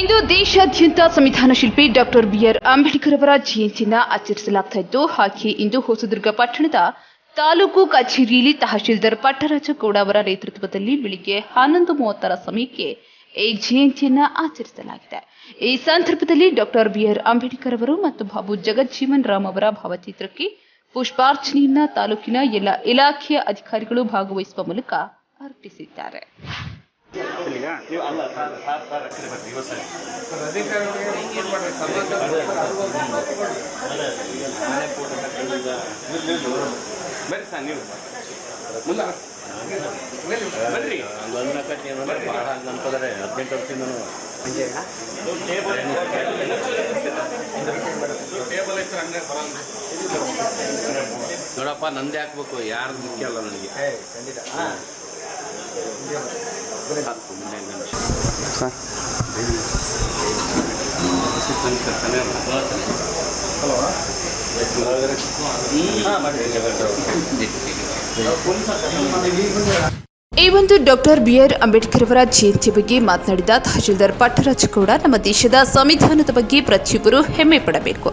ಇಂದು ದೇಶಾದ್ಯಂತ ಸಂವಿಧಾನ ಶಿಲ್ಪಿ ಡಾಕ್ಟರ್ ಬಿಆರ್ ಅಂಬೇಡ್ಕರ್ ಅವರ ಜಯಂತಿನ ಆಚರಿಸಲಾಗ್ತಾ ಇದ್ದು, ಹಾಗೆ ಇಂದು ಹೊಸದುರ್ಗ ಪಟ್ಟಣದ ತಾಲೂಕು ಕಚೇರಿಯಲ್ಲಿ ತಹಶೀಲ್ದಾರ್ ಪಟ್ಟರಾಜಗೌಡ ಅವರ ನೇತೃತ್ವದಲ್ಲಿ ಬೆಳಿಗ್ಗೆ ಹನ್ನೊಂದು ಮೂವತ್ತರ ಸಮಯಕ್ಕೆ ಈ ಜಯಂತಿಯನ್ನ ಆಚರಿಸಲಾಗಿದೆ. ಈ ಸಂದರ್ಭದಲ್ಲಿ ಡಾಕ್ಟರ್ ಬಿಆರ್ ಅಂಬೇಡ್ಕರ್ ಅವರು ಮತ್ತು ಬಾಬು ಜಗಜ್ಜೀವನ್ ರಾಮ್ ಅವರ ಭಾವಚಿತ್ರಕ್ಕೆ ಪುಷ್ಪಾರ್ಚನೆಯನ್ನ ತಾಲೂಕಿನ ಎಲ್ಲ ಇಲಾಖೆಯ ಅಧಿಕಾರಿಗಳು ಭಾಗವಹಿಸುವ ಮೂಲಕ ಅರ್ಪಿಸಿದ್ದಾರೆ. ಬರ್ರಿ ಸರ್. ನೀವು. ಮುಂದೆ ಬರ್ರಿ. ಭಾಳ ನೆನಪದರೆ ಹದಿನೆಂಟು ವರ್ಷದಿಂದ ನೋಡಪ್ಪ ನಂದೇ ಹಾಕ್ಬೇಕು ಯಾರ್ದು ಮುಖ್ಯ ಅಲ್ಲ ನನಗೆ. ಹಾಕು, ಮುಂದೆ ನಿಮಿಷ. ಒಂದು ಡಾಕ್ಟರ್ ಬಿಆರ್ ಅಂಬೇಡ್ಕರ್ ಅವರ ಜಯಂತಿ ಬಗ್ಗೆ ಮಾತನಾಡಿದ ತಹಶೀಲ್ದಾರ್ ಪಟ್ಟರಾಜ್ ಗೌಡ, ನಮ್ಮ ದೇಶದ ಸಂವಿಧಾನದ ಬಗ್ಗೆ ಪ್ರತಿಯೊಬ್ಬರು ಹೆಮ್ಮೆ ಪಡಬೇಕು.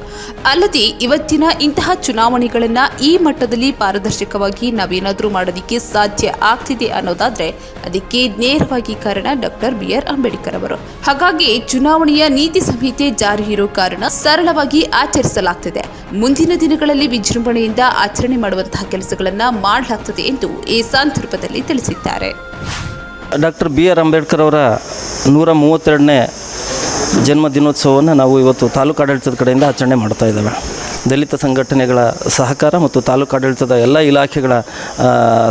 ಅಲ್ಲದೆ ಇವತ್ತಿನ ಇಂತಹ ಚುನಾವಣೆಗಳನ್ನು ಈ ಮಟ್ಟದಲ್ಲಿ ಪಾರದರ್ಶಕವಾಗಿ ನಾವೇನಾದರೂ ಮಾಡೋದಕ್ಕೆ ಸಾಧ್ಯ ಆಗ್ತಿದೆ ಅನ್ನೋದಾದ್ರೆ ಅದಕ್ಕೆ ನೇರವಾಗಿ ಕಾರಣ ಡಾಕ್ಟರ್ ಬಿಆರ್ ಅಂಬೇಡ್ಕರ್ ಅವರು. ಹಾಗಾಗಿ ಚುನಾವಣೆಯ ನೀತಿ ಸಂಹಿತೆ ಜಾರಿ ಇರೋ ಕಾರಣ ಸರಳವಾಗಿ ಆಚರಿಸಲಾಗ್ತಿದೆ. ಮುಂದಿನ ದಿನಗಳಲ್ಲಿ ವಿಜೃಂಭಣೆಯಿಂದ ಆಚರಣೆ ಮಾಡುವಂತಹ ಕೆಲಸಗಳನ್ನು ಮಾಡಲಾಗ್ತದೆ ಎಂದು ಈ ಸಂದರ್ಭದಲ್ಲಿ ತಿಳಿಸಿದ್ದಾರೆ. ಡಾಕ್ಟರ್ ಬಿ ಆರ್ ಅಂಬೇಡ್ಕರ್ ಅವರ ನೂರ ಮೂವತ್ತೆರಡನೇ ಜನ್ಮ ದಿನೋತ್ಸವವನ್ನು ನಾವು ಇವತ್ತು ತಾಲೂಕು ಆಡಳಿತದ ಕಡೆಯಿಂದ ಆಚರಣೆ ಮಾಡ್ತಾ ಇದ್ದೇವೆ. ದಲಿತ ಸಂಘಟನೆಗಳ ಸಹಕಾರ ಮತ್ತು ತಾಲೂಕು ಆಡಳಿತದ ಎಲ್ಲ ಇಲಾಖೆಗಳ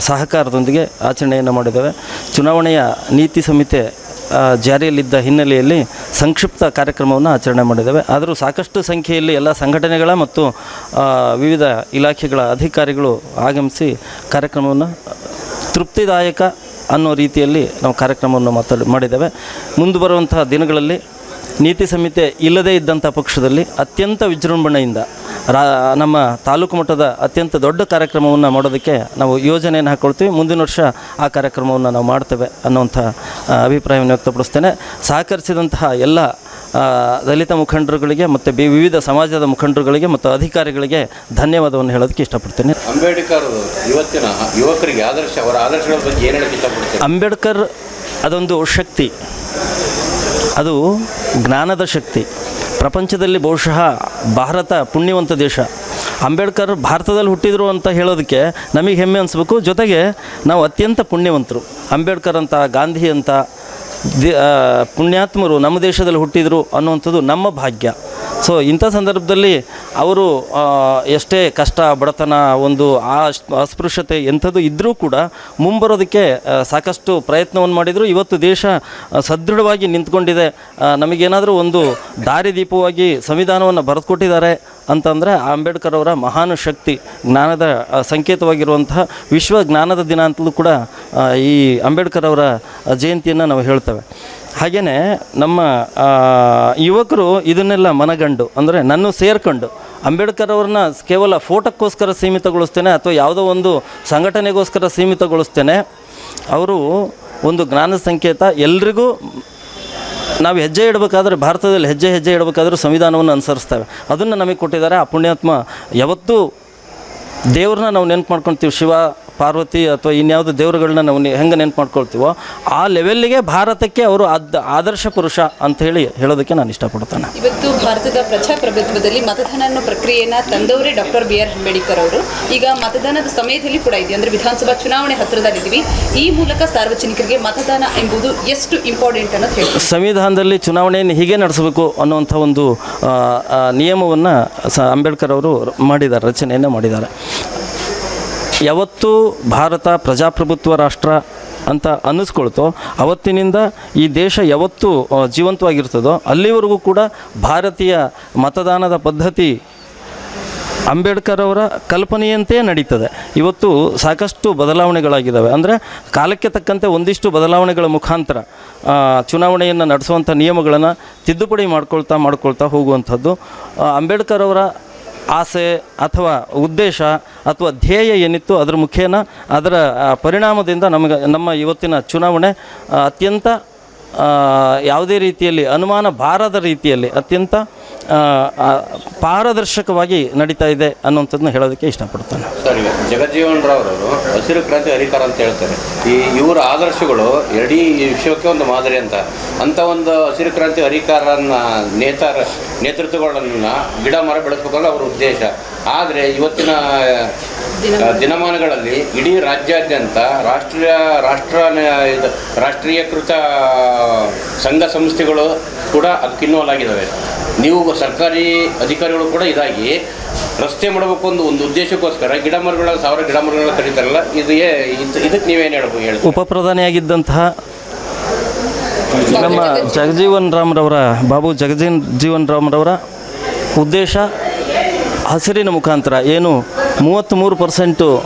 ಸಹಕಾರದೊಂದಿಗೆ ಆಚರಣೆಯನ್ನು ಮಾಡಿದ್ದೇವೆ. ಚುನಾವಣೆಯ ನೀತಿ ಸಂಹಿತೆ ಜಾರಿಯಲ್ಲಿದ್ದ ಹಿನ್ನೆಲೆಯಲ್ಲಿ ಸಂಕ್ಷಿಪ್ತ ಕಾರ್ಯಕ್ರಮವನ್ನು ಆಚರಣೆ ಮಾಡಿದ್ದೇವೆ. ಆದರೂ ಸಾಕಷ್ಟು ಸಂಖ್ಯೆಯಲ್ಲಿ ಎಲ್ಲ ಸಂಘಟನೆಗಳ ಮತ್ತು ವಿವಿಧ ಇಲಾಖೆಗಳ ಅಧಿಕಾರಿಗಳು ಆಗಮಿಸಿ ಕಾರ್ಯಕ್ರಮವನ್ನು ತೃಪ್ತಿದಾಯಕ ಅನ್ನೋ ರೀತಿಯಲ್ಲಿ ನಾವು ಕಾರ್ಯಕ್ರಮವನ್ನು ಮಾತಾಡಿ, ಮಾಡಿದ್ದೇವೆ. ಮುಂದೆ ಬರುವಂತಹ ದಿನಗಳಲ್ಲಿ ನೀತಿ ಸಂಹಿತೆ ಇಲ್ಲದೇ ಇದ್ದಂಥ ಪಕ್ಷದಲ್ಲಿ ಅತ್ಯಂತ ವಿಜೃಂಭಣೆಯಿಂದ ರಾ ನಮ್ಮ ತಾಲೂಕು ಮಟ್ಟದ ಅತ್ಯಂತ ದೊಡ್ಡ ಕಾರ್ಯಕ್ರಮವನ್ನು ಮಾಡೋದಕ್ಕೆ ನಾವು ಯೋಜನೆಯನ್ನು ಹಾಕ್ಕೊಳ್ತೀವಿ ಮುಂದಿನ ವರ್ಷ ಆ ಕಾರ್ಯಕ್ರಮವನ್ನು ನಾವು ಮಾಡ್ತೇವೆ ಅನ್ನುವಂಥ ಅಭಿಪ್ರಾಯವನ್ನು ವ್ಯಕ್ತಪಡಿಸ್ತೇನೆ. ಸಹಕರಿಸಿದಂತಹ ಎಲ್ಲ ದಲಿತ ಮುಖಂಡರುಗಳಿಗೆ ಮತ್ತು ಬಿ ವಿವಿಧ ಸಮಾಜದ ಮುಖಂಡರುಗಳಿಗೆ ಮತ್ತು ಅಧಿಕಾರಿಗಳಿಗೆ ಧನ್ಯವಾದವನ್ನು ಹೇಳೋದಕ್ಕೆ ಇಷ್ಟಪಡ್ತೇನೆ. ಅಂಬೇಡ್ಕರ್ ಇವತ್ತಿನ ಯುವಕರಿಗೆ ಆದರ್ಶ ಅವರ ಆದರ್ಶಗಳ ಬಗ್ಗೆ ಏನು ಹೇಳಕ್ಕೆ ಅಂಬೇಡ್ಕರ್ ಅದೊಂದು ಶಕ್ತಿ. ಅದು ಜ್ಞಾನದ ಶಕ್ತಿ. ಪ್ರಪಂಚದಲ್ಲಿ ಬಹುಶಃ ಭಾರತ ಪುಣ್ಯವಂತ ದೇಶ. ಅಂಬೇಡ್ಕರ್ ಭಾರತದಲ್ಲಿ ಹುಟ್ಟಿದರು ಅಂತ ಹೇಳೋದಕ್ಕೆ ನಮಗೆ ಹೆಮ್ಮೆ ಅನಿಸ್ಬೇಕು. ಜೊತೆಗೆ ನಾವು ಅತ್ಯಂತ ಪುಣ್ಯವಂತರು. ಅಂಬೇಡ್ಕರ್ ಅಂತ, ಗಾಂಧಿ ಅಂತ, ದಿ ಪುಣ್ಯಾತ್ಮರು ನಮ್ಮ ದೇಶದಲ್ಲಿ ಹುಟ್ಟಿದ್ರು ಅನ್ನುವಂಥದ್ದು ನಮ್ಮ ಭಾಗ್ಯ. ಸೊ ಇಂಥ ಸಂದರ್ಭದಲ್ಲಿ ಅವರು ಎಷ್ಟೇ ಕಷ್ಟ, ಬಡತನ, ಒಂದು ಅಸ್ಪೃಶ್ಯತೆ ಎಂಥದ್ದು ಇದ್ದರೂ ಕೂಡ ಮುಂಬರೋದಕ್ಕೆ ಸಾಕಷ್ಟು ಪ್ರಯತ್ನವನ್ನು ಮಾಡಿದರು. ಇವತ್ತು ದೇಶ ಸದೃಢವಾಗಿ ನಿಂತ್ಕೊಂಡಿದೆ. ನಮಗೇನಾದರೂ ಒಂದು ದಾರಿದೀಪವಾಗಿ ಸಂವಿಧಾನವನ್ನು ಬರೆದುಕೊಟ್ಟಿದ್ದಾರೆ ಅಂತಂದರೆ ಅಂಬೇಡ್ಕರ್ ಅವರ ಮಹಾನ್ ಶಕ್ತಿ, ಜ್ಞಾನದ ಸಂಕೇತವಾಗಿರುವಂತಹ ವಿಶ್ವ ಜ್ಞಾನದ ದಿನ ಅಂತಲೂ ಕೂಡ ಈ ಅಂಬೇಡ್ಕರ್ ಅವರ ಜಯಂತಿಯನ್ನು ನಾವು ಹೇಳ್ತೇವೆ. ಹಾಗೆಯೇ ನಮ್ಮ ಯುವಕರು ಇದನ್ನೆಲ್ಲ ಮನಗಂಡು, ಅಂದರೆ ನನ್ನ ಸೇರ್ಕೊಂಡು, ಅಂಬೇಡ್ಕರ್ ಅವ್ರನ್ನ ಕೇವಲ ಫೋಟೋಕ್ಕೋಸ್ಕರ ಸೀಮಿತಗೊಳಿಸ್ತೇನೆ ಅಥವಾ ಯಾವುದೋ ಒಂದು ಸಂಘಟನೆಗೋಸ್ಕರ ಸೀಮಿತಗೊಳಿಸ್ತೇನೆ, ಅವರು ಒಂದು ಜ್ಞಾನ ಸಂಕೇತ, ಎಲ್ರಿಗೂ ನಾವು ಹೆಜ್ಜೆ ಇಡಬೇಕಾದ್ರೆ, ಭಾರತದಲ್ಲಿ ಹೆಜ್ಜೆ ಹೆಜ್ಜೆ ಇಡಬೇಕಾದ್ರೂ ಸಂವಿಧಾನವನ್ನು ಅನುಸರಿಸ್ತೇವೆ. ಅದನ್ನು ನಮಗೆ ಕೊಟ್ಟಿದ್ದಾರೆ. ಆ ಪುಣ್ಯಾತ್ಮ ಯಾವತ್ತೂ ದೇವ್ರನ್ನ ನಾವು ನೆನ್ಪು ಮಾಡ್ಕೊತೀವಿ. ಶಿವ ಪಾರ್ವತಿ ಅಥವಾ ಇನ್ಯಾವುದೋ ದೇವರುಗಳನ್ನ ನಾವು ಹೆಂಗೆ ನೆನ್ಪು ಮಾಡ್ಕೊಳ್ತೀವೋ ಆ ಲೆವೆಲ್ಗೆ ಭಾರತಕ್ಕೆ ಅವರು ಆದ ಆದರ್ಶ ಪುರುಷ ಅಂತ ಹೇಳಿ ಹೇಳೋದಕ್ಕೆ ನಾನು ಇಷ್ಟಪಡ್ತೇನೆ. ಇವತ್ತು ಭಾರತದ ಪ್ರಜಾಪ್ರಭುತ್ವದಲ್ಲಿ ಮತದಾನ ಅನ್ನೋ ಪ್ರಕ್ರಿಯೆಯನ್ನ ತಂದವರೇ ಡಾಕ್ಟರ್ ಬಿ ಆರ್ ಅಂಬೇಡ್ಕರ್ ಅವರು. ಈಗ ಮತದಾನದ ಸಮಯದಲ್ಲಿ ಕೂಡ ಇದೆ. ಅಂದ್ರೆ ವಿಧಾನಸಭಾ ಚುನಾವಣೆ ಹತ್ತಿರದಲ್ಲಿದ್ದೀವಿ ಈ ಮೂಲಕ ಸಾರ್ವಜನಿಕರಿಗೆ ಮತದಾನ ಎಂಬುದು ಎಷ್ಟು ಇಂಪಾರ್ಟೆಂಟ್ ಅನ್ನೋದು ಹೇಳಿ ಸಂವಿಧಾನದಲ್ಲಿ ಚುನಾವಣೆಯನ್ನು ಹೀಗೆ ನಡೆಸಬೇಕು ಅನ್ನುವಂಥ ಒಂದು ನಿಯಮವನ್ನು ಸ ಅಂಬೇಡ್ಕರ್ ಅವರು ಮಾಡಿದ್ದಾರೆ ರಚನೆಯನ್ನು ಮಾಡಿದ್ದಾರೆ. ಯಾವತ್ತು ಭಾರತ ಪ್ರಜಾಪ್ರಭುತ್ವ ರಾಷ್ಟ್ರ ಅಂತ ಅನ್ನಿಸ್ಕೊಳ್ತೋ ಅವತ್ತಿನಿಂದ ಈ ದೇಶ ಯಾವತ್ತು ಜೀವಂತವಾಗಿರ್ತದೋ ಅಲ್ಲಿವರೆಗೂ ಕೂಡ ಭಾರತೀಯ ಮತದಾನದ ಪದ್ಧತಿ ಅಂಬೇಡ್ಕರ್ ಅವರ ಕಲ್ಪನೆಯಂತೆ ನಡೀತದೆ. ಇವತ್ತು ಸಾಕಷ್ಟು ಬದಲಾವಣೆಗಳಾಗಿದ್ದಾವೆ. ಅಂದರೆ ಕಾಲಕ್ಕೆ ತಕ್ಕಂತೆ ಒಂದಿಷ್ಟು ಬದಲಾವಣೆಗಳ ಮುಖಾಂತರ ಚುನಾವಣೆಯನ್ನು ನಡೆಸುವಂಥ ನಿಯಮಗಳನ್ನು ತಿದ್ದುಪಡಿ ಮಾಡ್ಕೊಳ್ತಾ ಮಾಡ್ಕೊಳ್ತಾ ಹೋಗುವಂಥದ್ದು ಅಂಬೇಡ್ಕರ್ ಅವರ ಆಸೆ ಅಥವಾ ಉದ್ದೇಶ ಅಥವಾ ಧ್ಯೇಯ ಏನಿತ್ತು ಅದರ ಮುಖೇನ ಅದರ ಪರಿಣಾಮದಿಂದ ನಮಗೆ, ನಮ್ಮ ಇವತ್ತಿನ ಚುನಾವಣೆ ಅತ್ಯಂತ ಯಾವುದೇ ರೀತಿಯಲ್ಲಿ ಅನುಮಾನ ಬಾರದ ರೀತಿಯಲ್ಲಿ ಅತ್ಯಂತ ಪಾರದರ್ಶಕವಾಗಿ ನಡೀತಾ ಇದೆ ಅನ್ನೋಂಥದ್ದನ್ನ ಹೇಳೋದಕ್ಕೆ ಇಷ್ಟಪಡ್ತಾನೆ. ಸರ್ ಈಗ ಜಗಜ್ಜೀವನ್ ರಾವ್ರವರು ಹಸಿರು ಕ್ರಾಂತಿ ಹರಿಕಾರ ಅಂತ ಹೇಳ್ತಾರೆ. ಈ ಇವರ ಆದರ್ಶಗಳು ಇಡೀ ವಿಶ್ವಕ್ಕೆ ಒಂದು ಮಾದರಿ ಅಂತ. ಅಂಥ ಒಂದು ಹಸಿರು ಕ್ರಾಂತಿ ಹರಿಕಾರನ ನೇತಾರ ನೇತೃತ್ವಗಳನ್ನು ಗಿಡ ಮರ ಬೆಳೆಸ್ಬೇಕು ಅನ್ನೋ ಅವ್ರ ಉದ್ದೇಶ. ಆದರೆ ಇವತ್ತಿನ ದಿನಮಾನಗಳಲ್ಲಿ ಇಡೀ ರಾಜ್ಯಾದ್ಯಂತ ರಾಷ್ಟ್ರೀಯ, ರಾಷ್ಟ್ರ, ರಾಷ್ಟ್ರೀಯಕೃತ ಸಂಘ ಸಂಸ್ಥೆಗಳು ಕೂಡ ಅದಕ್ಕೆ ಇನ್ವಾಲ್ವ್ ಆಗಿದ್ದಾವೆ ನೀವು ಸರ್ಕಾರಿ ಅಧಿಕಾರಿಗಳು ಕೂಡ ಇದಾಗಿ ರಸ್ತೆ ಮಾಡಬೇಕು ಒಂದು ಒಂದು ಉದ್ದೇಶಕ್ಕೋಸ್ಕರ ಗಿಡ ಮರಗಳ ಸಾವಿರ ಗಿಡ ಮರಗಳನ್ನ ಕಡಿತಾರಲ್ಲ, ಇದು ಇದಕ್ಕೆ ನೀವೇನು ಹೇಳ್ಬೋದು ಹೇಳಿ ಉಪ ಪ್ರಧಾನಿಯಾಗಿದ್ದಂತಹ ನಮ್ಮ ಜಗಜೀವನ್ ರಾಮ್ರವರ ಬಾಬು ಜಗಜೀನ್ ಜೀವನ್ ರಾಮ್ರವರ ಉದ್ದೇಶ ಹಸಿರಿನ ಮುಖಾಂತರ ಏನು ಮೂವತ್ತ್ಮೂರು ಪರ್ಸೆಂಟು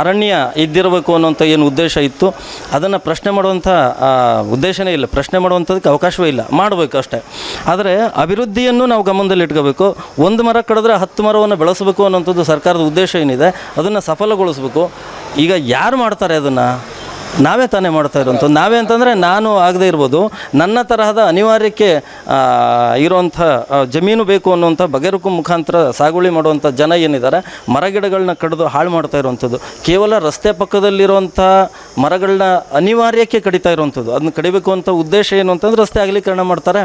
ಅರಣ್ಯ ಇದ್ದಿರಬೇಕು ಅನ್ನೋಂಥ ಏನು ಉದ್ದೇಶ ಇತ್ತು. ಅದನ್ನು ಪ್ರಶ್ನೆ ಮಾಡುವಂಥ ಉದ್ದೇಶನೇ ಇಲ್ಲ. ಪ್ರಶ್ನೆ ಮಾಡುವಂಥದ್ದಕ್ಕೆ ಅವಕಾಶವೇ ಇಲ್ಲ. ಮಾಡಬೇಕು ಅಷ್ಟೇ. ಆದರೆ ಅಭಿವೃದ್ಧಿಯನ್ನು ನಾವು ಗಮನದಲ್ಲಿ ಇಟ್ಕೋಬೇಕು. ಒಂದು ಮರ ಕಡಿದ್ರೆ ಹತ್ತು ಮರವನ್ನು ಬೆಳೆಸಬೇಕು ಅನ್ನೋಂಥದ್ದು ಸರ್ಕಾರದ ಉದ್ದೇಶ ಏನಿದೆ, ಅದನ್ನು ಸಫಲಗೊಳಿಸಬೇಕು. ಈಗ ಯಾರು ಮಾಡ್ತಾರೆ ಅದನ್ನು? ನಾವೇ ತಾನೇ ಮಾಡ್ತಾ ಇರೋಂಥದ್ದು. ನಾವೇ ಅಂತಂದರೆ ನಾನು ಆಗದೇ ಇರ್ಬೋದು. ನನ್ನ ತರಹದ ಅನಿವಾರ್ಯಕ್ಕೆ ಇರೋಂಥ ಜಮೀನು ಬೇಕು ಅನ್ನುವಂಥ ಬಗೆರುಕು ಮುಖಾಂತರ ಸಾಗುವಳಿ ಮಾಡುವಂಥ ಜನ ಏನಿದ್ದಾರೆ, ಮರಗಿಡಗಳನ್ನ ಕಡಿದು ಹಾಳು ಮಾಡ್ತಾ ಇರುವಂಥದ್ದು ಕೇವಲ ರಸ್ತೆ ಪಕ್ಕದಲ್ಲಿರುವಂಥ ಮರಗಳನ್ನ ಅನಿವಾರ್ಯಕ್ಕೆ ಕಡಿತಾ ಇರುವಂಥದ್ದು ಅದನ್ನ ಕಡಿಬೇಕು ಅಂತ ಉದ್ದೇಶ ಏನು ಅಂತಂದ್ರೆ ರಸ್ತೆ ಅಗಲೀಕರಣ ಮಾಡ್ತಾರೆ.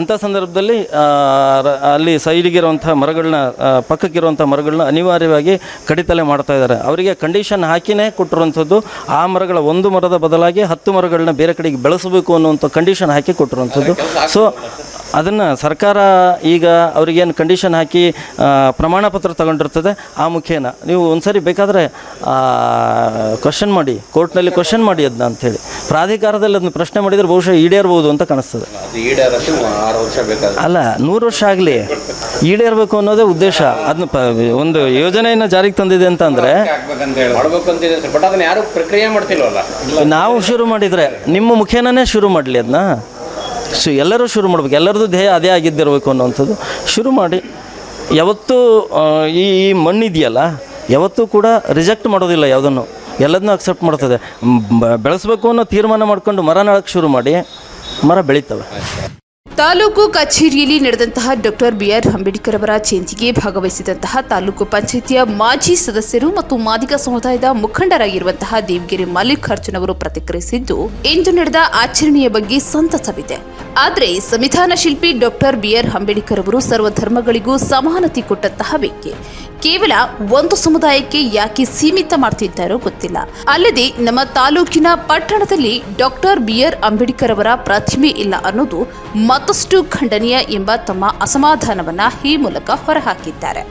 ಅಂಥ ಸಂದರ್ಭದಲ್ಲಿ ಅಲ್ಲಿ ಸೈಡಿಗಿರುವಂಥ ಮರಗಳನ್ನ ಪಕ್ಕಕ್ಕಿರುವಂಥ ಮರಗಳನ್ನ ಅನಿವಾರ್ಯವಾಗಿ ಕಡಿತಲೆ ಮಾಡ್ತಾ ಇದ್ದಾರೆ. ಅವರಿಗೆ ಕಂಡೀಷನ್ ಹಾಕಿನೇ ಕೊಟ್ಟಿರುವಂಥದ್ದು ಆ ಮರಗಳ ಒಂದು ಮರದ ಬದಲಾಗಿ ಹತ್ತು ಮರಗಳನ್ನ ಬೇರೆ ಕಡೆಗೆ ಬೆಳೆಸಬೇಕು ಅನ್ನುವಂಥ ಕಂಡೀಷನ್ ಹಾಕಿ ಕೊಟ್ಟಿರುವಂಥದ್ದು. ಸೊ ಅದನ್ನು ಸರ್ಕಾರ ಈಗ ಅವರಿಗೇನು ಕಂಡೀಷನ್ ಹಾಕಿ ಪ್ರಮಾಣ ಪತ್ರ ತಗೊಂಡಿರ್ತದೆ, ಆ ಮುಖೇನ. ನೀವು ಒಂದ್ಸರಿ ಬೇಕಾದರೆ ಕ್ವಶನ್ ಮಾಡಿ ಕೋರ್ಟ್ನಲ್ಲಿ ಕ್ವಶನ್ ಮಾಡಿ ಅದನ್ನ ಅಂಥೇಳಿ. ಪ್ರಾಧಿಕಾರದಲ್ಲಿ ಅದನ್ನು ಪ್ರಶ್ನೆ ಮಾಡಿದರೆ ಬಹುಶಃ ಈಡೇರ್ಬೋದು ಅಂತ ಕಾಣಿಸ್ತದೆ. ಅಲ್ಲ ನೂರು ವರ್ಷ ಆಗಲಿ ಈಡೇರಬೇಕು ಅನ್ನೋದೇ ಉದ್ದೇಶ. ಅದನ್ನ ಒಂದು ಯೋಜನೆಯನ್ನು ಜಾರಿಗೆ ತಂದಿದೆ ಅಂತ ಅಂದರೆ ನಾವು ಶುರು ಮಾಡಿದರೆ ನಿಮ್ಮ ಮುಖೇನೇ ಶುರು ಮಾಡಲಿ ಅದನ್ನ ಶು ಎಲ್ಲರೂ ಶುರು ಮಾಡ್ಬೇಕು. ಎಲ್ಲರದ್ದು ಧ್ಯೇಯ ಅದೇ ಆಗಿದ್ದಿರಬೇಕು ಅನ್ನೋವಂಥದ್ದು ಶುರು ಮಾಡಿ. ಯಾವತ್ತೂ ಈ ಈ ಮಣ್ಣಿದೆಯಲ್ಲ ಯಾವತ್ತೂ ಕೂಡ ರಿಜೆಕ್ಟ್ ಮಾಡೋದಿಲ್ಲ ಯಾವುದನ್ನು. ಎಲ್ಲದನ್ನೂ ಅಕ್ಸೆಪ್ಟ್ ಮಾಡ್ತದೆ. ಬೆಳೆಸಬೇಕು ಬ- ಅನ್ನೋ ತೀರ್ಮಾನ ಮಾಡ್ಕೊಂಡು ಮರ ನಾಳಕ್ಕೆ ಶುರು ಮಾಡಿ ಮರ ಬೆಳೀತವೆ. ತಾಲೂಕು ಕಚೇರಿಯಲ್ಲಿ ನಡೆದಂತಹ ಡಾಕ್ಟರ್ ಬಿಆರ್ ಅಂಬೇಡ್ಕರ್ ಅವರ ಜಯಂತಿಗೆ ಭಾಗವಹಿಸಿದಂತಹ ತಾಲೂಕು ಪಂಚಾಯಿತಿಯ ಮಾಜಿ ಸದಸ್ಯರು ಮತ್ತು ಮಾದಿಗ ಸಮುದಾಯದ ಮುಖಂಡರಾಗಿರುವಂತಹ ದೇವಗಿರಿ ಮಲ್ಲಿಕಾರ್ಜುನ್ ಅವರು ಪ್ರತಿಕ್ರಿಯಿಸಿದ್ದು, ಇಂದು ನಡೆದ ಆಚರಣೆಯ ಬಗ್ಗೆ ಸಂತಸವಿದೆ. ಆದರೆ ಸಂವಿಧಾನ ಶಿಲ್ಪಿ ಡಾಕ್ಟರ್ ಬಿಆರ್ ಅಂಬೇಡ್ಕರ್ ಅವರು ಸರ್ವಧರ್ಮಗಳಿಗೂ ಸಮಾನತೆ ಕೊಟ್ಟಂತಹ ವ್ಯಕ್ತಿ. ಕೇವಲ ಒಂದು ಸಮುದಾಯಕ್ಕೆ ಯಾಕೆ ಸೀಮಿತ ಮಾಡ್ತಿದ್ದಾರೋ ಗೊತ್ತಿಲ್ಲ. ಅಲ್ಲದೆ ನಮ್ಮ ತಾಲೂಕಿನ ಪಟ್ಟಣದಲ್ಲಿ ಡಾಕ್ಟರ್ ಬಿ ಆರ್ ಅಂಬೇಡ್ಕರ್ ಅವರ ಪ್ರತಿಮೆ ಇಲ್ಲ ಅನ್ನೋದು ಮತ್ತಷ್ಟು ಖಂಡನೀಯ ಎಂಬ ತಮ್ಮ ಅಸಮಾಧಾನವನ್ನ ಈ ಮೂಲಕ ಹೊರಹಾಕಿದ್ದಾರೆ.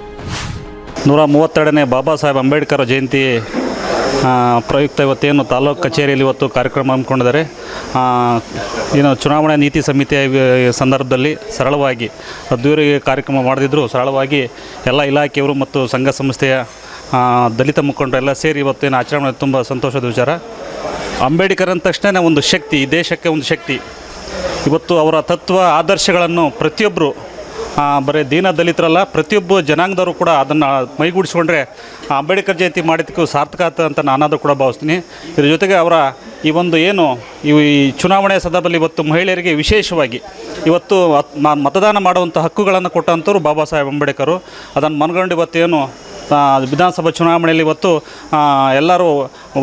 ನೂರ ಮೂವತ್ತೆರಡನೇ ಬಾಬಾ ಸಾಹೇಬ್ ಅಂಬೇಡ್ಕರ್ ಜಯಂತಿ ಪ್ರಯುಕ್ತ ಇವತ್ತೇನು ತಾಲೂಕು ಕಚೇರಿಯಲ್ಲಿ ಇವತ್ತು ಕಾರ್ಯಕ್ರಮ ಹಮ್ಮಿಕೊಂಡಿದ್ದಾರೆ. ಏನು ಚುನಾವಣಾ ನೀತಿ ಸಮಿತಿಯ ಸಂದರ್ಭದಲ್ಲಿ ಸರಳವಾಗಿ ಅದ್ದೂರಿಗೆ ಕಾರ್ಯಕ್ರಮ ಮಾಡದಿದ್ದರೂ ಸರಳವಾಗಿ ಎಲ್ಲ ಇಲಾಖೆಯವರು ಮತ್ತು ಸಂಘ ಸಂಸ್ಥೆಯ ದಲಿತ ಮುಖಂಡರೆಲ್ಲ ಸೇರಿ ಇವತ್ತೇನು ಆಚರಣೆ ತುಂಬ ಸಂತೋಷದ ವಿಚಾರ. ಅಂಬೇಡ್ಕರ್ ಅಂದ ತಕ್ಷಣ ಒಂದು ಶಕ್ತಿ ದೇಶಕ್ಕೆ ಒಂದು ಶಕ್ತಿ. ಇವತ್ತು ಅವರ ತತ್ವ, ಆದರ್ಶಗಳನ್ನು ಪ್ರತಿಯೊಬ್ಬರು ಬರೀ ದೀನ ದಲಿತರಲ್ಲ, ಪ್ರತಿಯೊಬ್ಬ ಜನಾಂಗದವರು ಕೂಡ ಅದನ್ನು ಮೈಗೂಡಿಸ್ಕೊಂಡ್ರೆ ಅಂಬೇಡ್ಕರ್ ಜಯಂತಿ ಮಾಡಿದ್ದಕ್ಕೂ ಸಾರ್ಥಕ ಆತ ಅಂತ ನಾನಾದರೂ ಕೂಡ ಭಾವಿಸ್ತೀನಿ. ಇದ್ರ ಜೊತೆಗೆ ಅವರ ಈ ಒಂದು ಏನು, ಈ ಚುನಾವಣೆ ಸಂದರ್ಭದಲ್ಲಿ ಇವತ್ತು ಮಹಿಳೆಯರಿಗೆ ವಿಶೇಷವಾಗಿ ಇವತ್ತು ಮತದಾನ ಮಾಡುವಂಥ ಹಕ್ಕುಗಳನ್ನು ಕೊಟ್ಟಂಥವ್ರು ಬಾಬಾ ಸಾಹೇಬ್ ಅಂಬೇಡ್ಕರು. ಅದನ್ನು ಮನಗಂಡು ಇವತ್ತೇನು ವಿಧಾನಸಭಾ ಚುನಾವಣೆಯಲ್ಲಿ ಇವತ್ತು ಎಲ್ಲರೂ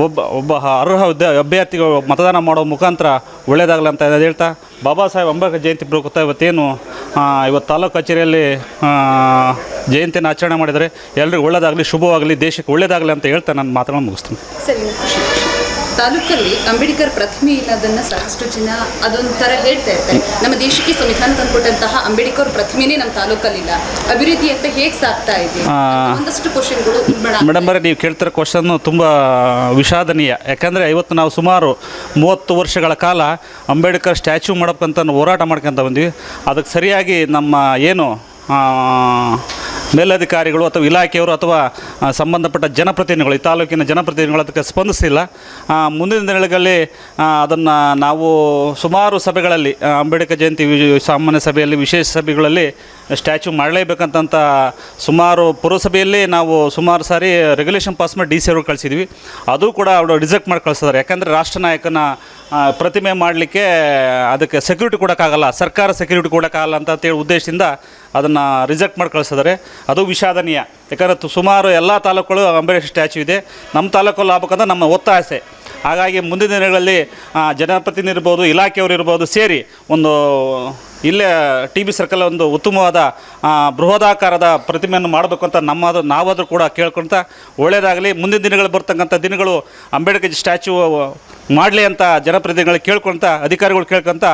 ಒಬ್ಬ ಒಬ್ಬ ಅರ್ಹ ಅಭ್ಯರ್ಥಿಗಳು ಮತದಾನ ಮಾಡೋ ಮುಖಾಂತರ ಒಳ್ಳೆಯದಾಗಲಿ ಅಂತ ಹೇಳ್ತಾ? ಬಾಬಾ ಸಾಹೇಬ್ ಅಂಬೇಡ್ಕರ್ ಜಯಂತಿ ಪ್ರಯುಕ್ತ ಇವತ್ತೇನು ಇವತ್ತು ತಾಲೂಕು ಕಚೇರಿಯಲ್ಲಿ ಜಯಂತಿನ ಆಚರಣೆ ಮಾಡಿದರೆ ಎಲ್ಲರಿಗೂ ಒಳ್ಳೆಯದಾಗಲಿ ಶುಭವಾಗಲಿ, ದೇಶಕ್ಕೆ ಒಳ್ಳೆಯದಾಗಲಿ ಅಂತ ಹೇಳ್ತಾ ನಾನು ಮಾತುಗಳನ್ನು ಮುಗಿಸ್ತೀನಿ. ತಾಲೂಕಲ್ಲಿ ಅಂಬೇಡ್ಕರ್ ಪ್ರತಿಮೆ ಇಲ್ಲದನ್ನ ಸಾಕಷ್ಟು ಜನ ಅದೊಂಥರ ಹೇಳ್ತಾ ಇರ್ತಾರೆ. ನಮ್ಮ ದೇಶಕ್ಕೆ ಸಂವಿಧಾನ ತಂದುಕೊಟ್ಟಂತಹ ಅಂಬೇಡ್ಕರ್ ಪ್ರತಿಮೆನೇ ನಮ್ಮ ತಾಲೂಕಲ್ಲಿಲ್ಲ. ಅಭಿವೃದ್ಧಿ ಅಂತ ಹೇಗೆ ಸಾಕ್ತಾ ಇದೆ. ಒಂದಷ್ಟು ಕ್ವಶನ್ಗಳು ಮೇಡಮ್ ಬರೀ ನೀವು ಕೇಳ್ತಿರೋ ಕ್ವಶನ್ ತುಂಬ ವಿಷಾದನೀಯ. ಯಾಕಂದರೆ ಇವತ್ತು ನಾವು ಸುಮಾರು ಮೂವತ್ತು ವರ್ಷಗಳ ಕಾಲ ಅಂಬೇಡ್ಕರ್ ಸ್ಟ್ಯಾಚ್ಯೂ ಮಾಡಬೇಕಂತ ಹೋರಾಟ ಮಾಡ್ಕೊಂತ ಬಂದ್ವಿ. ಅದಕ್ಕೆ ಸರಿಯಾಗಿ ನಮ್ಮ ಏನು ಮೇಲಧಿಕಾರಿಗಳು ಅಥವಾ ಇಲಾಖೆಯವರು ಅಥವಾ ಸಂಬಂಧಪಟ್ಟ ಜನಪ್ರತಿನಿಧಿಗಳು, ಈ ತಾಲೂಕಿನ ಜನಪ್ರತಿನಿಧಿಗಳು ಅದಕ್ಕೆ ಸ್ಪಂದಿಸಿಲ್ಲ. ಮುಂದಿನ ದಿನಗಳಲ್ಲಿ ಅದನ್ನು ನಾವು ಸುಮಾರು ಸಭೆಗಳಲ್ಲಿ ಅಂಬೇಡ್ಕರ್ ಜಯಂತಿ ಸಾಮಾನ್ಯ ಸಭೆಯಲ್ಲಿ, ವಿಶೇಷ ಸಭೆಗಳಲ್ಲಿ ಸ್ಟ್ಯಾಚ್ಯೂ ಮಾಡಲೇಬೇಕಂತಂತ ಸುಮಾರು ಪುರಸಭೆಯಲ್ಲಿ ನಾವು ಸುಮಾರು ಸಾರಿ ರೆಗ್ಯುಲೇಷನ್ ಪಾಸ್ ಮಾಡಿ ಡಿ ಸಿ ಅವ್ರಿಗೆ ಕಳಿಸಿದ್ವಿ. ಅದು ಕೂಡ ಅವರು ರಿಜೆಕ್ಟ್ ಮಾಡಿ ಕಳಿಸಿದ್ದಾರೆ. ಯಾಕಂದರೆ ರಾಷ್ಟ್ರ ನಾಯಕನ ಪ್ರತಿಮೆ ಮಾಡಲಿಕ್ಕೆ ಅದಕ್ಕೆ ಸೆಕ್ಯೂರಿಟಿ ಕೊಡೋಕ್ಕಾಗಲ್ಲ, ಸರ್ಕಾರ ಸೆಕ್ಯೂರಿಟಿ ಕೊಡೋಕ್ಕಾಗಲ್ಲ ಅಂತ ಅಂತೇಳಿ ಉದ್ದೇಶದಿಂದ ಅದನ್ನು ರಿಜೆಕ್ಟ್ ಮಾಡಿ ಕಳಿಸಿದ್ದಾರೆ ಅದು ವಿಷಾದನೀಯ. ಯಾಕಂದರೆ ಸುಮಾರು ಎಲ್ಲ ತಾಲೂಕುಗಳು ಅಂಬೇಡ್ಕರ್ ಸ್ಟ್ಯಾಚು ಇದೆ. ನಮ್ಮ ತಾಲೂಕಲ್ಲಿ ಆಗ್ಬೇಕಂತ ನಮ್ಮ ಒತ್ತಾಸೆ ಹಾಗಾಗಿ ಮುಂದಿನ ದಿನಗಳಲ್ಲಿ ಜನಪ್ರತಿನಿಧಿ ಇರ್ಬೋದು, ಇಲಾಖೆಯವರು ಇರ್ಬೋದು ಸೇರಿ ಒಂದು, ಇಲ್ಲೇ ಟಿ ಬಿ ಸರ್ಕಲ್ ಒಂದು ಉತ್ತಮವಾದ ಬೃಹದಾಕಾರದ ಪ್ರತಿಮೆಯನ್ನು ಮಾಡಬೇಕು ಅಂತ ನಮ್ಮದು ನಾವಾದರೂ ಕೂಡ ಕೇಳ್ಕೊಳ್ತಾ ಒಳ್ಳೆಯದಾಗಲಿ ಮುಂದಿನ ದಿನಗಳು ಬರ್ತಕ್ಕಂಥ ದಿನಗಳು ಅಂಬೇಡ್ಕರ್ ಸ್ಟ್ಯಾಚ್ಯೂ ಮಾಡಲಿ ಅಂತ ಜನಪ್ರತಿನಿಧಿಗಳು ಕೇಳ್ಕೊಳ್ತಾ ಅಧಿಕಾರಿಗಳು ಕೇಳ್ಕೊಂತ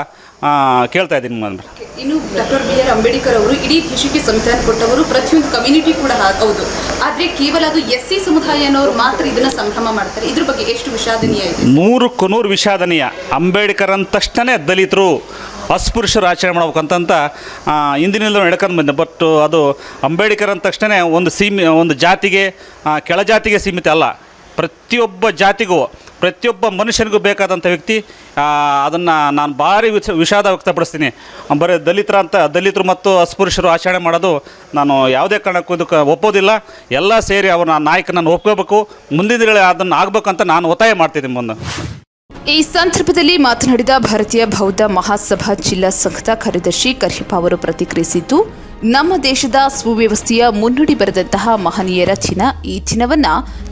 ಕೇಳ್ತಾ ಇದ್ದೀನಿ ಮೇಡಮ್ ಇನ್ನು ಡಾಕ್ಟರ್ ಬಿ ಆರ್ ಅಂಬೇಡ್ಕರ್ ಅವರು ಇಡೀ ದೇಶಕ್ಕೆ ಸಂವಿಧಾನ ಕೊಟ್ಟವರು ಪ್ರತಿಯೊಂದು ಕಮ್ಯುನಿಟಿ ಕೂಡ ಹೌದು. ಆದರೆ ಕೇವಲ ಅದು ಎಸ್ ಸಿ ಸಮುದಾಯ ಅನ್ನೋರು ಮಾತ್ರ ಇದನ್ನು ಸಂಭ್ರಮ ಮಾಡ್ತಾರೆ. ಇದ್ರ ಬಗ್ಗೆ ಎಷ್ಟು ವಿಷಾದನೀಯ ಇದೆ? ನೂರಕ್ಕೂ ನೂರು ವಿಷಾದನೀಯ. ಅಂಬೇಡ್ಕರ್ ಅಂದ ತಕ್ಷಣ ದಲಿತರು ಅಸ್ಪೃಶ್ಯರು ಆಚರಣೆ ಮಾಡ್ಬೇಕಂತಂತ ಆ, ಹಿಂದಿನಿಂದ ನಡ್ಕೊಂಡು ಬಂದೆ. ಬಟ್ ಅದು ಅಂಬೇಡ್ಕರ್ ಅಂದ ತಕ್ಷಣ ಒಂದು ಸೀಮಿ ಒಂದು ಜಾತಿಗೆ ಕೆಳಜಾತಿಗೆ ಸೀಮಿತ ಅಲ್ಲ. ಪ್ರತಿಯೊಬ್ಬ ಜಾತಿಗೂ ಪ್ರತಿಯೊಬ್ಬ ಮನುಷ್ಯನಿಗೂ ಬೇಕಾದಂಥ ವ್ಯಕ್ತಿ ಅದನ್ನು ನಾನು ಭಾರಿ ವಿಷ ವಿಷಾದ ವ್ಯಕ್ತಪಡಿಸ್ತೀನಿ. ಬರೀ ದಲಿತರ ಅಂತ, ದಲಿತರು ಮತ್ತು ಅಸ್ಪೃಶ್ಯರು ಆಚರಣೆ ಮಾಡೋದು ನಾನು ಯಾವುದೇ ಕಾರಣಕ್ಕೂ ಇದಕ್ಕೆ ಒಪ್ಪೋದಿಲ್ಲ. ಎಲ್ಲ ಸೇರಿ ಅವರ ನಾಯಕನನ್ನು ಒಪ್ಕೋಬೇಕು. ಮುಂದಿನ ಅದನ್ನು ಅಂತ ನಾನು ಒತ್ತಾಯ ಮಾಡ್ತಿದ್ದೀನಿ ಮುಂದೆ ಈ ಸಂದರ್ಭದಲ್ಲಿ ಮಾತನಾಡಿದ ಭಾರತೀಯ ಬೌದ್ಧ ಮಹಾಸಭಾ ಜಿಲ್ಲಾ ಸಂಘದ ಕಾರ್ಯದರ್ಶಿ ಕರ್ಹಿಪ್ಪ ಅವರು ಪ್ರತಿಕ್ರಿಯಿಸಿದ್ದು ನಮ್ಮ ದೇಶದ ಸುವ್ಯವಸ್ಥೆಯ ಮುನ್ನುಡಿ ಬರೆದಂತಹ ಮಹನೀಯರ ಚಿನ್ನ ಈ ಚಿನ್ನವನ್ನ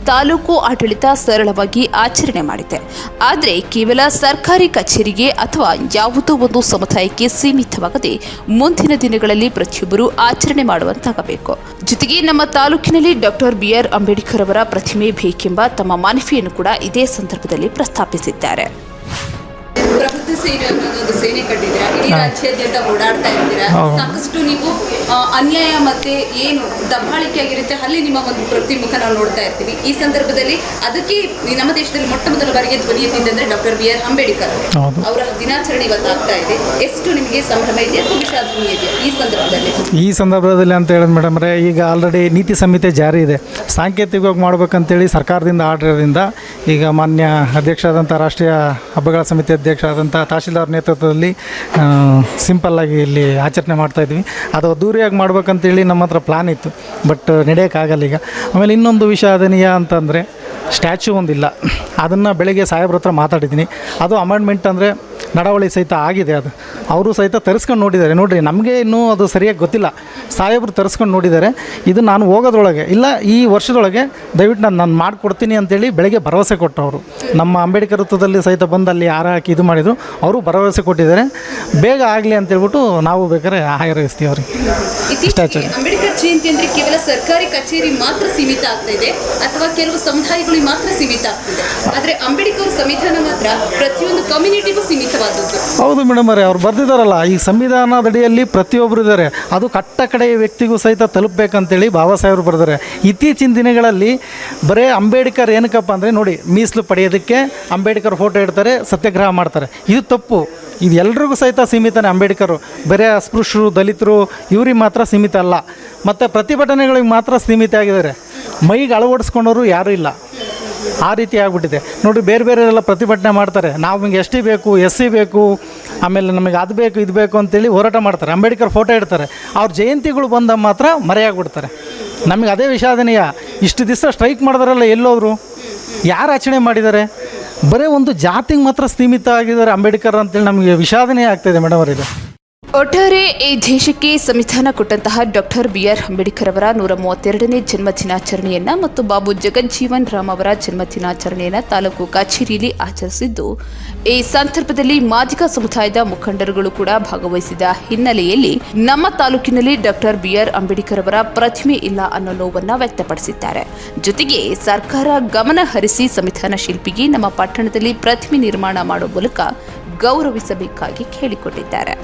ತಾಲೂಕು ಆಡಳಿತ ಸರಳವಾಗಿ ಆಚರಣೆ ಮಾಡಿದೆ. ಆದರೆ ಕೇವಲ ಸರ್ಕಾರಿ ಕಚೇರಿಗೆ ಅಥವಾ ಯಾವುದೋ ಒಂದು ಸಮುದಾಯಕ್ಕೆ ಸೀಮಿತವಾಗದೆ ಮುಂದಿನ ದಿನಗಳಲ್ಲಿ ಪ್ರತಿಯೊಬ್ಬರು ಆಚರಣೆ ಮಾಡುವಂತಾಗಬೇಕು. ಜೊತೆಗೆ ನಮ್ಮ ತಾಲೂಕಿನಲ್ಲಿ ಡಾಕ್ಟರ್ ಬಿಆರ್ ಅಂಬೇಡ್ಕರ್ ಅವರ ಪ್ರತಿಮೆ ಬೇಕೆಂಬ ತಮ್ಮ ಮನವಿಯನ್ನು ಕೂಡ ಇದೇ ಸಂದರ್ಭದಲ್ಲಿ ಪ್ರಸ್ತಾಪಿಸಿದ್ದಾರೆ. ಒಂದು ಸೇನೆ ಕಟ್ಟಿದ್ದೀರಾ ಇಡೀ ರಾಜ್ಯಾದ್ಯಂತ ಓಡಾಡ್ತಾ ಇದ್ದೀರಾ ಸಾಕಷ್ಟು ನೀವು ಅನ್ಯಾಯ ಮತ್ತೆ ಏನು ದಬ್ಬಾಳಿಕೆ ಆಗಿರುತ್ತೆ ಅಲ್ಲಿ ನಿಮ್ಮ ಒಂದು ಪ್ರತಿಮುಖ ನಾವು ನೋಡ್ತಾ ಇರ್ತೀವಿ. ಈ ಸಂದರ್ಭದಲ್ಲಿ ಅದಕ್ಕೆ ನಮ್ಮ ದೇಶದಲ್ಲಿ ಮೊಟ್ಟ ಮೊದಲ ಬಾರಿಗೆ ಧ್ವನಿ ಎತ್ತಿದ್ದಂದ್ರೆ ಡಾಕ್ಟರ್ ಬಿ ಆರ್ ಅಂಬೇಡ್ಕರ್. ಅವರ. ದಿನಾಚರಣೆ ಇವತ್ತು ಆಗ್ತಾ ಇದೆ. ಎಷ್ಟು ನಿಮಗೆ ಸಂಭ್ರಮ ಇದೆ ಅಥವಾ ವಿಷಾದನೀಯ ಇದೆ ಈ ಸಂದರ್ಭದಲ್ಲಿ? ಈ ಸಂದರ್ಭದಲ್ಲಿ ಅಂತ ಹೇಳಿದ್ ಮೇಡಮ್ರೆ ಈಗ ಆಲ್ರೆಡಿ ನೀತಿ ಸಂಹಿತೆ ಜಾರಿ ಇದೆ. ಸಾಂಕೇತಿಕವಾಗಿ ಮಾಡ್ಬೇಕಂತೇಳಿ ಸರ್ಕಾರದಿಂದ ಆಡಳಿತದಿಂದ ಈಗ ಮಾನ್ಯ ಅಧ್ಯಕ್ಷರಾದಂಥ ರಾಷ್ಟ್ರೀಯ ಹಬ್ಬಗಳ ಸಮಿತಿ ಅಧ್ಯಕ್ಷರಾದಂಥ ತಹಶೀಲ್ದಾರ್ ನೇತೃತ್ವದಲ್ಲಿ ಸಿಂಪಲ್ಲಾಗಿ ಇಲ್ಲಿ ಆಚರಣೆ ಮಾಡ್ತಾಯಿದ್ವಿ ಅದು ಅದ್ದೂರಿಯಾಗಿ ಮಾಡ್ಬೇಕಂತೇಳಿ ನಮ್ಮ ಹತ್ರ ಪ್ಲ್ಯಾನ್ ಇತ್ತು ಬಟ್ ನಡೆಯೋಕ್ಕಾಗಲ್ಲ ಈಗ. ಆಮೇಲೆ ಇನ್ನೊಂದು ವಿಷಾದನೀಯ ಅಂತಂದರೆ ಸ್ಟ್ಯಾಚ್ಯೂ ಒಂದಿಲ್ಲ. ಅದನ್ನು ಬೆಳಗ್ಗೆ ಸಾಹೇಬ್ರ ಹತ್ರ ಮಾತಾಡಿದ್ದೀನಿ. ಅದು ಅಮೆಂಡ್ಮೆಂಟ್ ಅಂದರೆ ನಡವಳಿ ಸಹಿತ ಆಗಿದೆ ಅದು. ಅವರು ಸಹಿತ ತರಿಸ್ಕೊಂಡು ನೋಡಿದ್ದಾರೆ. ನೋಡಿರಿ ನಮಗೆ ಇನ್ನೂ ಅದು ಸರಿಯಾಗಿ ಗೊತ್ತಿಲ್ಲ. ಸಾಹೇಬರು ತರಿಸ್ಕೊಂಡು ನೋಡಿದ್ದಾರೆ. ಇದು ನಾನು ಹೋಗೋದ್ರೊಳಗೆ ಇಲ್ಲ ಈ ವರ್ಷದೊಳಗೆ ದಯವಿಟ್ಟು ನಾನು ನಾನು ಮಾಡಿಕೊಡ್ತೀನಿ ಅಂತೇಳಿ ಬೆಳಗ್ಗೆ ಭರವಸೆ ಕೊಟ್ಟವರು. ನಮ್ಮ ಅಂಬೇಡ್ಕರ್ ವೃತ್ತದಲ್ಲಿ ಸಹಿತ ಬಂದು ಅಲ್ಲಿ ಹಾರ ಹಾಕಿ ಇದು ಮಾಡಿದರು. ಅವರು ಭರವಸೆ ಕೊಟ್ಟಿದ್ದಾರೆ. ಬೇಗ ಆಗಲಿ ಅಂತೇಳ್ಬಿಟ್ಟು ನಾವು ಬೇಕಾದ್ರೆ ಹಾರೈಸ್ತೀವಿ ಅವ್ರಿಗೆ. ಇಷ್ಟಾಚಾರ ಅಂಬೇಡ್ಕರ್ ಜಯಂತಿ ಅಂದರೆ ಕೇವಲ ಸರ್ಕಾರಿ ಕಚೇರಿ ಮಾತ್ರ ಸೀಮಿತ ಆಗ್ತಾ ಇದೆ ಅಥವಾ ಕೆಲವು ಸಮುದಾಯಗಳಿಗೆ ಮಾತ್ರ ಸೀಮಿತ ಆಗ್ತಿದೆ ಆದರೆ ಅಂಬೇಡ್ಕರ್ ಸಂವಿಧಾನ ಮಾತ್ರ ಪ್ರತಿಯೊಂದು ಕಮ್ಯುನಿಟಿಗೂ ಸೀಮಿತವಾದದ್ದು ಹೌದು ಮೇಡಮ್ ಅವರೇ, ಅವ್ರು ಬರ್ದಿದಾರಲ್ಲ ಈ ಸಂವಿಧಾನದಡಿಯಲ್ಲಿ ಪ್ರತಿಯೊಬ್ಬರು ಇದ್ದಾರೆ. ಅದು ಕಟ್ಟ ಕಡೆಯ ವ್ಯಕ್ತಿಗೂ ಸಹಿತ ತಲುಪಬೇಕಂತೇಳಿ ಬಾಬಾ ಸಾಹೇಬರು ಬರೆದಾರೆ ಇತ್ತೀಚಿನ ದಿನಗಳಲ್ಲಿ ಬರೇ ಅಂಬೇಡ್ಕರ್ ಏನಕ್ಕಪ್ಪ ಅಂದರೆ ನೋಡಿ, ಮೀಸಲು ಪಡೆಯೋದಕ್ಕೆ ಅಂಬೇಡ್ಕರ್ ಫೋಟೋ ಇಡ್ತಾರೆ, ಸತ್ಯಾಗ್ರಹ ಮಾಡ್ತಾರೆ. ಇದು ತಪ್ಪು. ಇದು ಎಲ್ರಿಗೂ ಸಹಿತ ಸೀಮಿತನೇ ಅಂಬೇಡ್ಕರು. ಬರೇ ಅಸ್ಪೃಶ್ಯರು, ದಲಿತರು, ಇವ್ರಿಗೆ ಮಾತ್ರ ಸೀಮಿತ ಅಲ್ಲ. ಮತ್ತು ಪ್ರತಿಭಟನೆಗಳಿಗೆ ಮಾತ್ರ ಸೀಮಿತ ಆಗಿದ್ದಾರೆ. ಮೈಗೆ ಅಳವಡಿಸ್ಕೊಂಡವರು ಯಾರೂ ಇಲ್ಲ. ಆ ರೀತಿ ಆಗಿಬಿಟ್ಟಿದೆ. ನೋಡಿ ಬೇರೆ ಬೇರೆ ಎಲ್ಲ ಪ್ರತಿಭಟನೆ ಮಾಡ್ತಾರೆ. ನಾವು ನಿಮಗೆ ಎಸ್ ಟಿ ಬೇಕು, ಎಸ್ ಸಿ ಬೇಕು, ಆಮೇಲೆ ನಮಗೆ ಅದು ಬೇಕು, ಇದು ಬೇಕು ಅಂತೇಳಿ ಹೋರಾಟ ಮಾಡ್ತಾರೆ. ಅಂಬೇಡ್ಕರ್ ಫೋಟೋ ಇಡ್ತಾರೆ. ಅವ್ರ ಜಯಂತಿಗಳು ಬಂದಾಗ ಮಾತ್ರ ಮರೆಯಾಗ್ಬಿಡ್ತಾರೆ. ನಮಗೆ ಅದೇ ವಿಷಾದನೀಯ. ಇಷ್ಟು ದಿವಸ ಸ್ಟ್ರೈಕ್ ಮಾಡಿದಾರಲ್ಲ ಎಲ್ಲೋದ್ರು? ಯಾರು ಆಚರಣೆ ಮಾಡಿದ್ದಾರೆ? ಬರೀ ಒಂದು ಜಾತಿಗೆ ಮಾತ್ರ ಸೀಮಿತ ಆಗಿದ್ದಾರೆ ಅಂಬೇಡ್ಕರ್ ಅಂತೇಳಿ ನಮಗೆ ವಿಷಾದನೀಯ ಆಗ್ತಾಯಿದೆ ಮೇಡಮ್ ಅವರಿದು ಒಟ್ಟಾರೆ ಈ ದೇಶಕ್ಕೆ ಸಂವಿಧಾನ ಕೊಟ್ಟಂತಹ ಡಾಕ್ಟರ್ ಬಿ ಆರ್ ಅಂಬೇಡ್ಕರ್ ಅವರ ನೂರ ಮೂವತ್ತೆರಡನೇ ಜನ್ಮ ದಿನಾಚರಣೆಯನ್ನ ಮತ್ತು ಬಾಬು ಜಗಜ್ಜೀವನ್ ರಾಮ್ ಅವರ ಜನ್ಮ ದಿನಾಚರಣೆಯನ್ನ ತಾಲೂಕು ಕಚೇರಿಯಲ್ಲಿ ಆಚರಿಸಿದ್ದು. ಈ ಸಂದರ್ಭದಲ್ಲಿ ಮಾದಿಗ ಸಮುದಾಯದ ಮುಖಂಡರುಗಳು ಕೂಡ ಭಾಗವಹಿಸಿದ ಹಿನ್ನೆಲೆಯಲ್ಲಿ ನಮ್ಮ ತಾಲೂಕಿನಲ್ಲಿ ಡಾಕ್ಟರ್ ಬಿ ಆರ್ ಅಂಬೇಡ್ಕರ್ ಅವರ ಪ್ರತಿಮೆ ಇಲ್ಲ ಅನ್ನೋ ನೋವನ್ನ ವ್ಯಕ್ತಪಡಿಸಿದ್ದಾರೆ. ಜೊತೆಗೆ ಸರ್ಕಾರ ಗಮನ ಹರಿಸಿ ಸಂವಿಧಾನ ಶಿಲ್ಪಿಗೆ ನಮ್ಮ ಪಟ್ಟಣದಲ್ಲಿ ಪ್ರತಿಮೆ ನಿರ್ಮಾಣ ಮಾಡುವ ಮೂಲಕ ಗೌರವಿಸಬೇಕಾಗಿ ಕೇಳಿಕೊಂಡಿದ್ದಾರೆ.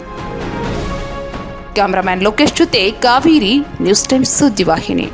ಕ್ಯಾಮರಾಮ್ಯಾನ್ ಲೋಕೇಶ್ ಜೊತೆ ಕಾವೇರಿ ನ್ಯೂಸ್ ಟೈಮ್ಸ್ ಸುದ್ದಿವಾಹಿನಿ.